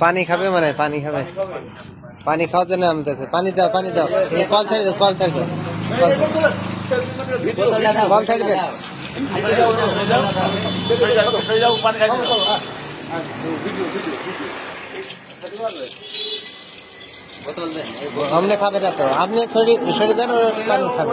পানি খাবে মানে পানি খাবে। পানি খাওয়ার জন্য নামতেছে পানি দাও পানি দাও। এই কল ছাড়ি দাও, কল ছাড়ি দাও। কল- ছাড়ি দেন। আপনি খাবে না তো। আপনি সরি সরি দেন পানি খাবে।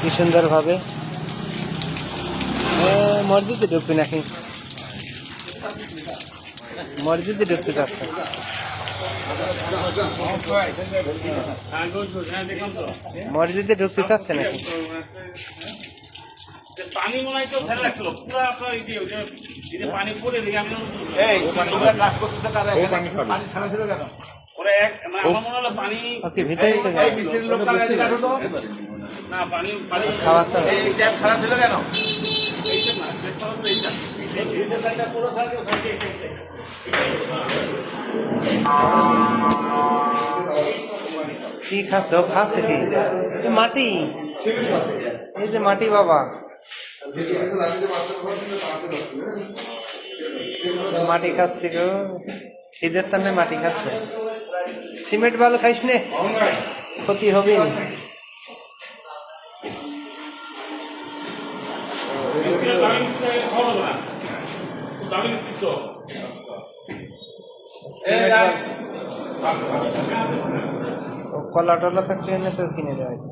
কি সুন্দর ভাবে মসজিদে ঢুকবি নাকি? মসজিদে ঢুকতে চাচ্ছে মসজিদে ঢুকতে চাচ্ছে নাকি? পানি মনে হয় কেউ ফেলে রাখছিল। পুরো আপনার এই যে ওই যে- এই যে পানি পড়ে দিকে আমি ওরা এক মানে আমার মনে হলো পানি ওকে ভিতরে তো। হবে এই-। কি খাচ্ছে? ও খাচ্ছে কি? মাটি। এই যে মাটি বাবা। মাটি খাচ্ছে গো। খিদের টানে মাটি খাচ্ছে। সিমেন্ট বালু খাইস নে? ক্ষতি হবে নি। বিস্কিটের দামি যাবে না তো ও কলা টলা থাকলে এনে তো কিনে দেওয়া হয়তো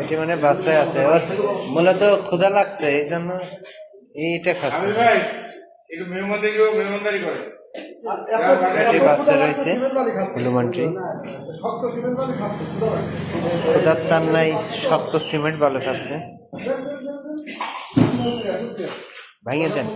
এটি মানে বাসায় আছে। ওর মূলত ক্ষুধা লাগছে এই জন্য এইটা খাচ্ছে। ভাই একটু মেহমানদারি করে মেহমানদারি করে। এটি বাচ্চা রয়েছে হনুমানটি তার নাই শক্ত সিমেন্ট খাচ্ছে। ভাঙিয়ে দেন।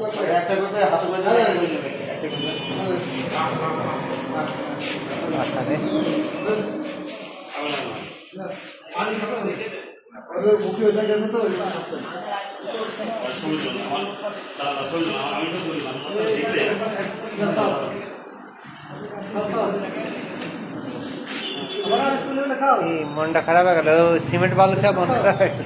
মনটা খারাপ হয়ে গেল সিমেন্ট বালু খেয়ে মন খারাপ হয়ে গেল।